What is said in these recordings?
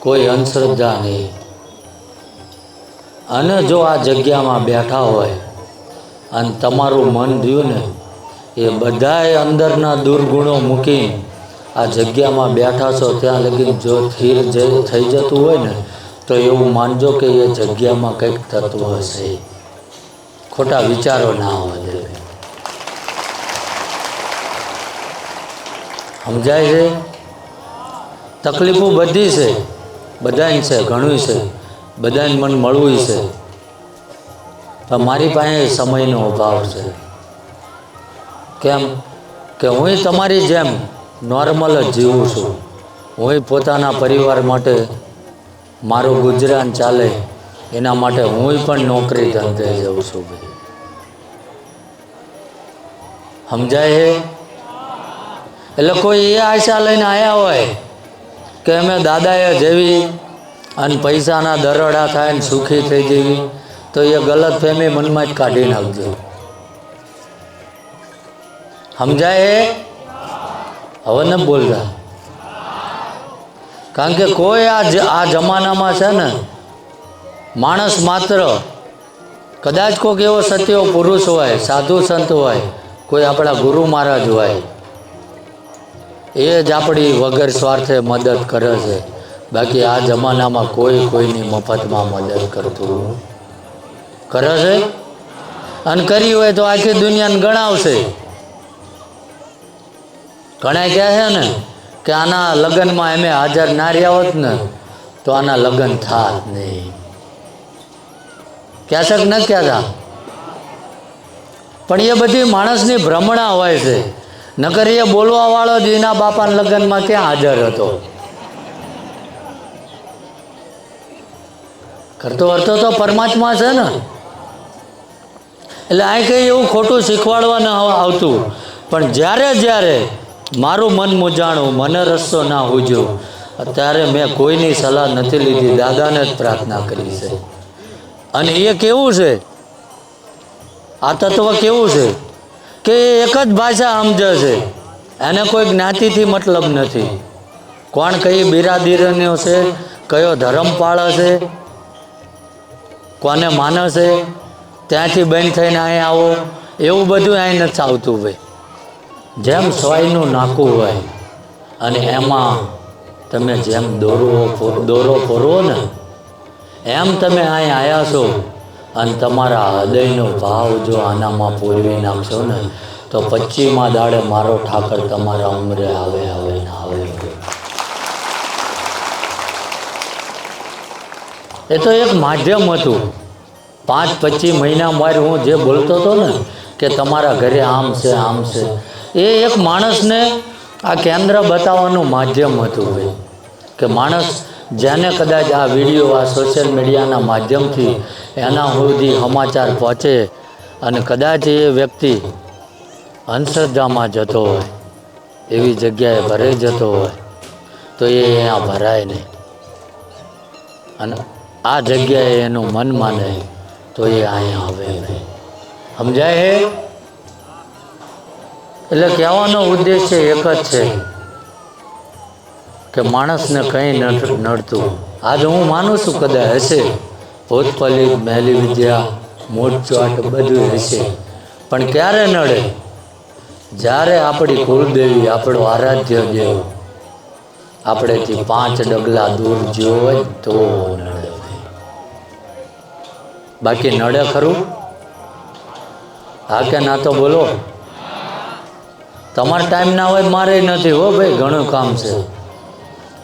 કોઈ અંધશ્રદ્ધા નહીં. અને જો આ જગ્યામાં બેઠા હોય અને તમારું મન રહ્યું ને, એ બધાએ અંદરના દુર્ગુણો મૂકી આ જગ્યામાં બેઠા છો, ત્યાં લગી જો સ્થિર જે થઈ જતું હોય ને, તો એવું માનજો કે એ જગ્યામાં કંઈક તત્વ હશે. ખોટા વિચારો ના હોય જોઈએ સમજાય છે? તકલીફો બધી છે. બધાને છે ઘણું છે. બધાને મને મળવું છે. પણ મારી પાસે સમયનો અભાવ છે. કેમ કે હું તમારી જેમ નોર્મલ જ જીવું છું. હું પોતાના પરિવાર માટે મારું ગુજરાન ચાલે, એના માટે હું પણ નોકરી ધંધે જઉં છું ભાઈ. સમજાય એટલે કોઈ એ આશા લઈને આવ્યા હોય કે અમે દાદાએ જેવી અને પૈસાના દરોડા થાય ને સુખી થઈ જેવી, તો એ ગલત ફેમી મનમાં જ કાઢી નાખજો સમજાય હવે ન બોલતા. કારણ કે કોઈ આ આ જમાનામાં છે ને, માણસ માત્ર કદાચ કોઈક એવો સત્યો પુરુષ હોય, સાધુ સંત હોય, કોઈ આપણા ગુરુ મહારાજ હોય એ જ આપણી વગર સ્વાર્થે મદદ કરે છે. બાકી આ જમાનામાં કોઈ કોઈની મફતમાં મદદ કરતું કરે છે? અને કરી હોય તો આખી દુનિયાને ગણાવશે. ઘણા કહે છે ને કે આના લગ્નમાં એમે હાજર ના રહ્યા હોત ને, તો આના લગ્ન થાત નહીં. ક્યાં ન ક્યાં ન કહેતા પણ એ બધી માણસની ભ્રમણા હોય છે. નકર એ બોલવા વાળો જ એના બાપાના લગ્નમાં ક્યાં હાજર હતો? કરતો અર્થો તો પરમાત્મા છે ને. એટલે અહીં કંઈ એવું ખોટું શીખવાડવા ન આવતું. પણ જ્યારે જ્યારે મારું મન મૂજાણું, મને રસ્તો ના હોજો ત્યારે મેં કોઈની સલાહ નથી લીધી, દાદાને જ પ્રાર્થના કરી છે. અને એ કેવું છે? આ તત્વ કેવું છે? કે એક જ ભાષા સમજે છે. એને કોઈ જ્ઞાતિથી મતલબ નથી. કોણ કઈ બિરાદીરનો છે, કયો ધર્મ પાળે છે, કોને માને છે, ત્યાંથી બંધ થઈને અહીં આવો, એવું બધું અહીં નથી આવતું ભાઈ. જેમ સોયનું નાકું હોય અને એમાં તમે જેમ દોરવો દોરો ફોરવો ને, એમ તમે અહીં આવ્યા છો અને તમારા હૃદયનો ભાવ જો આનામાં પૂરવી નાખશો ને, તો પચીમાં દાડે મારો ઠાકર તમારા ઉમરે આવે આવે ને આવે. એ તો એક માધ્યમ હતું. પાંચ, પચીસ મહિના બાદ હું જે બોલતો હતો ને, કે તમારા ઘરે આમ છે આમ છે. એ એક માણસને આ કેન્દ્ર બતાવવાનું માધ્યમ હતું ભાઈ. કે માણસ જેને કદાચ આ વીડિયો આ સોશિયલ મીડિયાના માધ્યમથી એના સુધી સમાચાર પહોંચે અને કદાચ એ વ્યક્તિ અંધશ્રદ્ધામાં જતો હોય, એવી જગ્યાએ ભરાઈ જતો હોય, તો એ અહીંયા ભરાય નહીં. અને આ જગ્યાએ એનું મન માને, તો એ અહીંયા આવે નહીં. સમજાય હે? એટલે કહેવાનો ઉદ્દેશ્ય એક જ છે. કે માણસને કંઈ નડ- નડતું. આજે હું માનું છું કદાચ હશે. ભૂતપલિત મહેલી વિદ્યા મોટચાટ બધું હશે. પણ ક્યારે નડે? જ્યારે આપણી કુળદેવી આપણો આરાધ્ય દેવ આપણેથી પાંચ ડગલા દૂર હોય તો નડે. બાકી નડે ખરું? હા કે ના તો બોલો. તમારે ટાઈમ ના હોય મારે નથી હો ભાઈ, ઘણું કામ છે.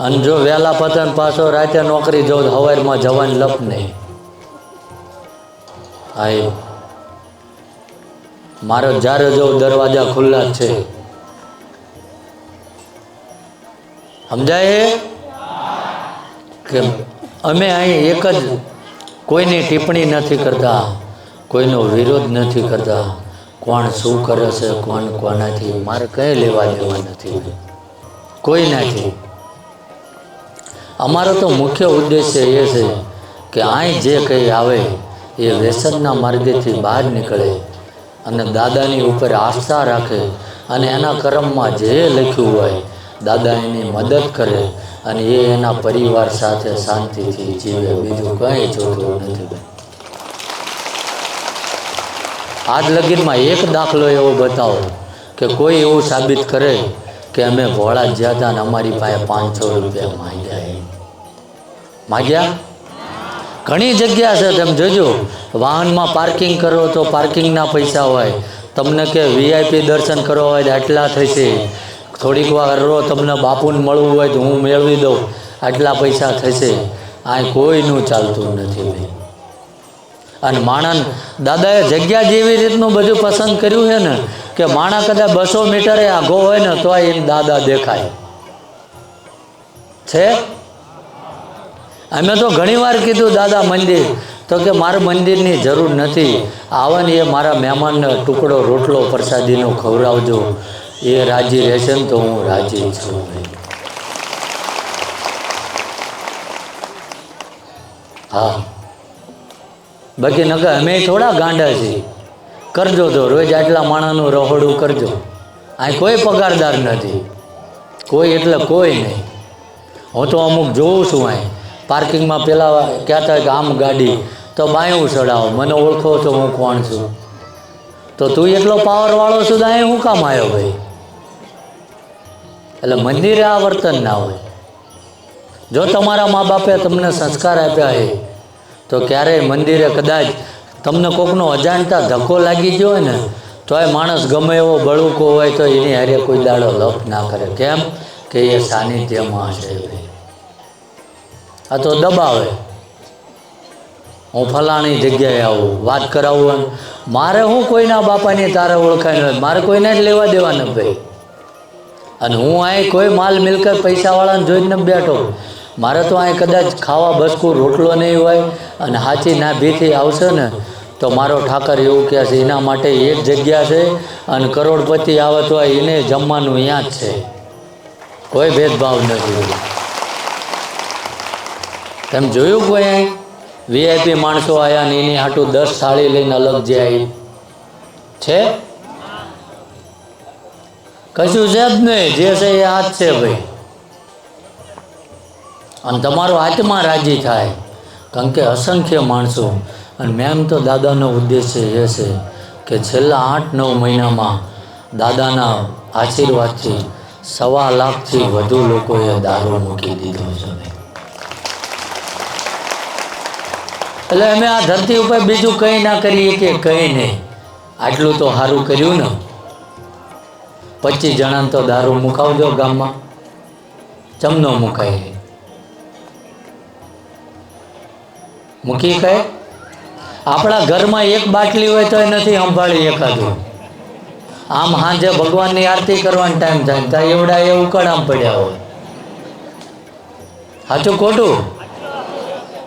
અને જો વહેલા પતન પાછો રાતે નોકરી જાઉં હવારમાં જવાની લપ નહીં. હા મારો જ્યારે જો દરવાજા ખુલ્લા જ છે. સમજાય કે અમે અહીં એક જ કોઈની ટિપ્પણી નથી કરતા, કોઈનો વિરોધ નથી કરતા. કોણ શું કરે છે, કોણ કોનાથી, મારે કંઈ લેવા દેવા નથી. કોઈ નથી. અમારો તો મુખ્ય ઉદ્દેશ્ય એ છે કે અહીં જે કંઈ આવે, એ વ્યસનના માર્ગેથી બહાર નીકળે અને દાદાની ઉપર આસ્થા રાખે અને એના કર્મમાં જે લખ્યું હોય, દાદા એની મદદ કરે અને એ એના પરિવાર સાથે શાંતિથી જીવે, બીજું કંઈ જોતું નથી. આજ લગીનમાં એક દાખલો એવો બતાવો કે કોઈ એવું સાબિત કરે કે અમે ભોળા જ્યાં હતા ને અમારી પાસે પાંચસો રૂપિયા માંગ્યા માંગ્યા? ઘણી જગ્યા છે તમે જોજો. વાહનમાં પાર્કિંગ કરો તો પાર્કિંગના પૈસા હોય. તમને કે વીઆઈપી દર્શન કરવા હોય તો આટલા થશે. થોડીક વાર રો તમને બાપુને મળવું હોય તો હું મેળવી દઉં. આટલા પૈસા થશે. આ કોઈનું ચાલતું નથી ભાઈ અને માણસ દાદાએ જગ્યા જેવી રીતનું બધું પસંદ કર્યું છે ને કે માણા કદાચ બસો મીટરે આઘો હોય ને તો એમ દાદા દેખાય. છે? અમે તો ઘણીવાર કીધું, દાદા, મંદિર. તો કે, મારે મંદિરની જરૂર નથી. આવન એ મારા મહેમાનને ટુકડો રોટલો પ્રસાદીનો ખવડાવજો. એ રાજી રહેશે ને તો હું રાજી છું. હા. બાકી નકર અમે થોડા ગાંડા છીએ. કરજો તો રોજ આટલા માણાનું રહોડું કરજો. અહીં કોઈ પગારદાર નથી. કોઈ એટલે કોઈ નહીં. હું તો અમુક જોઉં છું અહીં. પાર્કિંગમાં પેલા કહેતા કે આમ ગાડી, તો બાયું ચડાવો. મને ઓળખો તો હું કોણ છું? તો તું એટલો પાવરવાળો છું તો અહીં હું કામ આવ્યો ભાઈ? એટલે મંદિરે આ વર્તન ના હોય. જો તમારા મા બાપે તમને સંસ્કાર આપ્યા છે તો ક્યારેય મંદિરે કદાચ તમને કોકનો અજાણતા ધક્કો લાગી ગયો હોય ને, તો એ માણસ ગમે એવો બળુકો હોય તો એની હારે કોઈ દાડો લપ ના કરે. કેમ? કે એ સાનિધ્યમાં ભાઈ આ તો દબાવે. હું ફલાણી જગ્યાએ આવું, વાત કરાવું મારે હું કોઈના બાપાની તારે ઓળખાય હોય? મારે કોઈને જ લેવા દેવા નથી ભાઈ. અને હું અહીં કોઈ માલ મિલકત પૈસાવાળાને જોઈને બેઠો. મારે તો અહીં કદાચ ખાવા, બસકું, રોટલો નહીં હોય અને હાચી ના ભીથી આવશે ને તો મારો ઠાકર એવું કહે છે, એના માટે એક જગ્યા છે અને કરોડપતિ આવે તો એને જમવાનું અહીંયા જ છે. કોઈ ભેદભાવ નથી. તમે જોયું કોઈ અહીં? વીઆઈપી માણસો આવ્યા ને એની હાટું દસ થાળી લઈને અલગ જાય છે? કશું છે જ નહીં. જે છે એ આ જ છે ભાઈ. અને તમારો આત્મા રાજી થાય. કારણ કે અસંખ્ય માણસો અને મેમ તો દાદાનો ઉદ્દેશ્ય એ છે કે છેલ્લા આઠ નવ મહિનામાં દાદાના આશીર્વાદથી સવા લાખથી વધુ લોકોએ દારૂ મૂકી દીધો છે. એટલે અમે આ ધરતી ઉપર બીજું કંઈ ના કરીએ કે કંઈ નહીં. આટલું તો સારું કર્યું ને. પચીસ જણાને તો દારૂ મુકાવજો ગામમાં. ચમનો મુકાય. મૂકી કઈ? આપણા ઘરમાં એક બાટલી હોય તો નથી સંભાળી એકાદું. આમ સાંજે ભગવાનની આરતી કરવાનો ટાઈમ થાય ત્યાં એવડા એ ઉકળામ પડ્યા હોય. સાચું ખોટું?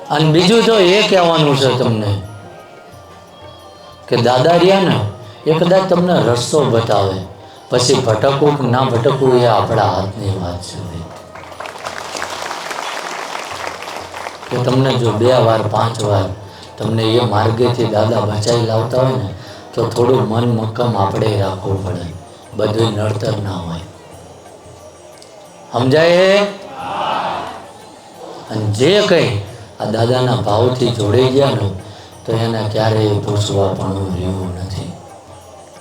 અને બીજું તો એ કહેવાનું છે તમને કે દાદા રહ્યા ને, એ કદાચ તમને રસ્તો બતાવે. પછી ભટકવું કે ના ભટકવું એ આપણા હાથની વાત છે કે તમને જો બે વાર, પાંચ વાર તમને એ માર્ગેથી દાદા બચાવી લાવતા હોય ને, તો થોડું મન મક્કમ આપણે રાખવું પડે. બધું નડતર ના હોય. સમજાય? અને જે કંઈ આ દાદાના ભાવથી જોડાઈ ગયા ને, તો એને ક્યારેય પૂછવા પણ રહ્યું નથી.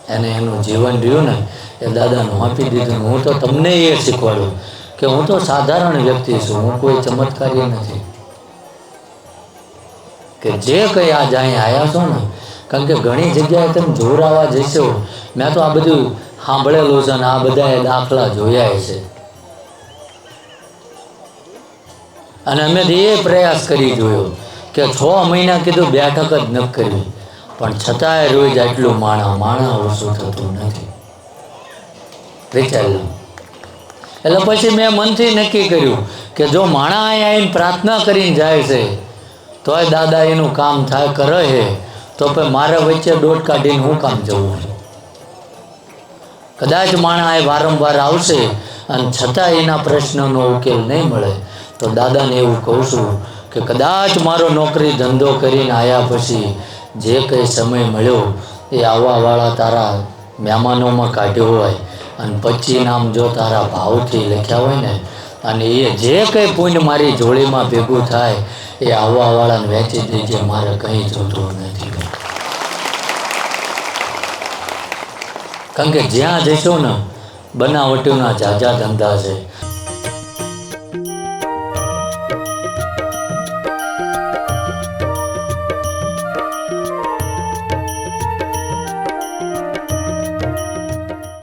એને એનું જીવન રહ્યું ને, એ દાદાનું આપી દીધું હું તો તમને એ શીખવાડું કે હું તો સાધારણ વ્યક્તિ છું, હું કોઈ ચમત્કારી નથી. કે જે કંઈ આ અહીં આવ્યા છો ને કારણ કે ઘણી જગ્યાએ તમે જોરાવા જશો. મેં તો આ બધું સાંભળેલું છે ને આ બધાએ દાખલા જોયા છે. અને અમે એ પ્રયાસ કરી જોયો કે છ મહિના કીધું બેઠક જ ન કરવી પણ છતાંય રોજ આટલું માણા માણા ઓછું થતું નથી. વિચાર્યું. એટલે પછી મેં મનથી નક્કી કર્યું કે જો માણા અહીંયા આવીને પ્રાર્થના કરીને જાય છે તોય દાદા એનું કામ થાય, કરે હે. તો પછી મારા વચ્ચે દોટ કાઢીને હું કામ જવું કદાચ માણા એ વારંવાર આવશે અને છતાં એના પ્રશ્નનો ઉકેલ નહીં મળે. તો દાદાને એવું કહું છું કે કદાચ મારો નોકરી ધંધો કરીને આવ્યા પછી જે કંઈ સમય મળ્યો એ આવવાવાળા તારા મહેમાનોમાં કાઢ્યો હોય અને પછી નામ જો તારા ભાવથી લખ્યા હોય ને અને એ જે કંઈ પુણ્ય મારી જોડીમાં ભેગું થાય, એ આવવાવાળાને વેચી દેજે મારે કંઈ જોતું નથી. કારણ કે જ્યાં જઈશું ને, બનાવટીના જાજા ધંધા છે.